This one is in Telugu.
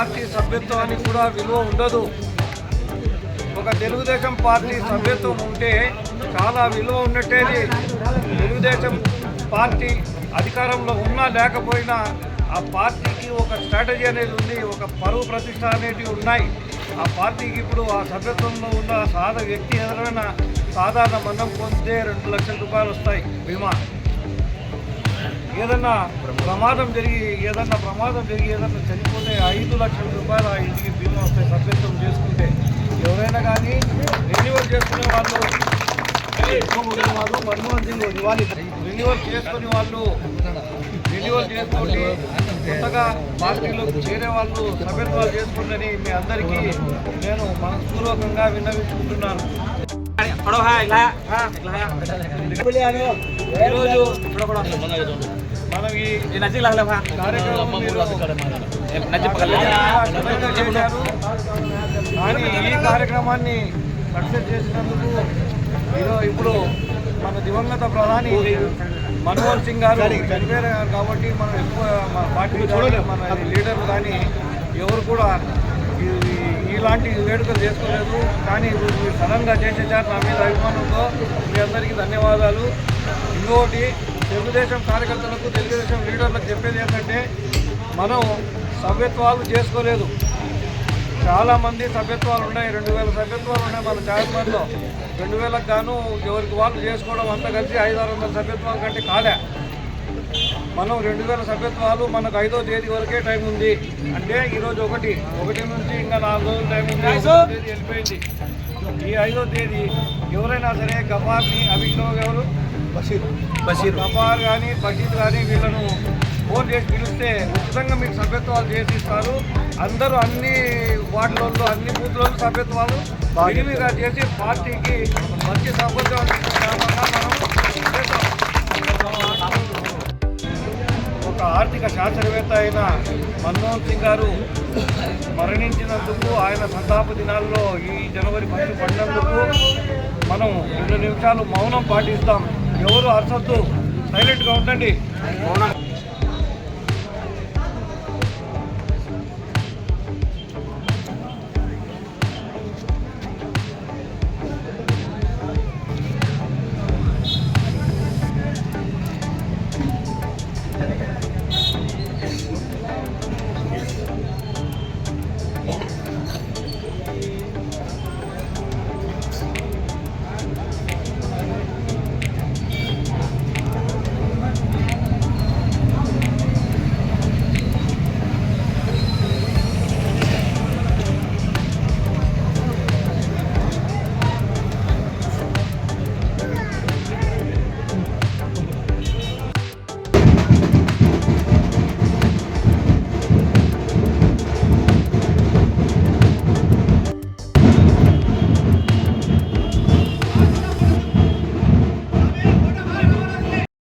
Party సభ్యత్వానికి కూడా విలువ ఉండదు. ఒక తెలుగుదేశం పార్టీ సభ్యత్వం ఉంటే చాలా విలువ ఉన్నట్టేది తెలుగుదేశం పార్టీ అధికారంలో ఉన్నా లేకపోయినా ఆ పార్టీకి ఒక స్ట్రాటజీ అనేది ఉంది ఒక పరువు ప్రతిష్ట అనేటివి ఉన్నాయి. ఆ పార్టీకి ఇప్పుడు ఆ సభ్యత్వంలో ఉన్న సాధ వ్యక్తి ఎదురైనా సాధారణ మరణం పొందితే రెండు లక్షల రూపాయలు వస్తాయి బీమా. ఏదన్నా ప్రమాదం జరిగి ఏదన్నా ప్రమాదం జరిగి ఏదన్నా చనిపోతే ఐదు లక్షల రూపాయలు ఆ ఇంటికి బీమా వస్తాయి సభ్యత్వం చేసుకుంటే ఎవరైనా కానీ రెన్యువల్ చేసుకునే వాళ్ళు వాళ్ళు మన్మోహన్ సింగ్ రెన్యువల్ చేసుకునే వాళ్ళు రెన్యువల్ చేసుకోండి. కొత్తగా పార్టీలో చేరే వాళ్ళు సభ్యత్వాలు చేసుకోండి మీ అందరికీ నేను మనస్పూర్వకంగా విన్నవించుకుంటున్నాను. కొడవహా ఇలా మనం ఈ కానీ ఈ కార్యక్రమాన్ని సక్సెస్ చేసినందుకు ఈరోజు ఇప్పుడు మన దివంగత ప్రధాని మన్మోహన్ సింగ్ గారు చనిపోయారు కాబట్టి మనం ఎక్కువ మన పార్టీ మన లీడర్లు కానీ ఎవరు కూడా ఇలాంటి వేడుకలు చేసుకోలేదు. కానీ ఇప్పుడు మీరు సడన్గా చేసేసారు నా మీద అభిమానంతో మీ అందరికీ ధన్యవాదాలు. ఇంకొకటి తెలుగుదేశం కార్యకర్తలకు తెలుగుదేశం లీడర్లకు చెప్పేది ఏంటంటే మనం సభ్యత్వాలు చేసుకోలేదు. చాలామంది సభ్యత్వాలు ఉన్నాయి. రెండు వేల సభ్యత్వాలు ఉన్నాయి మన చాలామందిలో రెండు వేలకు గాను ఎవరికి వాళ్ళు చేసుకోవడం అంతా కలిసి ఐదు ఆరు వందల సభ్యత్వాల కంటే కాలే. మనం రెండు వేల సభ్యత్వాలు మనకు ఐదో తేదీ వరకే టైం ఉంది. అంటే ఈరోజు ఒకటి. ఒకటి నుంచి ఇంకా నాలుగు రోజులు టైం ఉంది. ఐదో తేదీ వెళ్ళిపోయింది. ఈ ఐదో తేదీ ఎవరైనా సరే గఫార్ని అభిలో ఎవరు? బషీర్. బషీర్. గఫార్ కానీ బషీర్ కానీ వీళ్ళను ఫోన్ చేసి పిలిస్తే ఉచితంగా మీకు సభ్యత్వాలు చేసి ఇస్తారు అందరూ అన్ని వార్డులలో అన్ని బూత్లలో సభ్యత్వాలు విరివిగా చేసి పార్టీకి మంచి సభ్యత్వాలు మనం ఒక ఆర్థిక శాస్త్రవేత్త అయిన మన్మోహన్ సింగ్ గారు మరణించినందుకు ఆయన సంతాప దినాల్లో ఈ జనవరి ఫస్ట్ పడినందుకు మనం రెండు నిమిషాలు మౌనం పాటిస్తాం. ఎవరు అరసద్దు సైలెంట్గా ఉండండి. మౌనం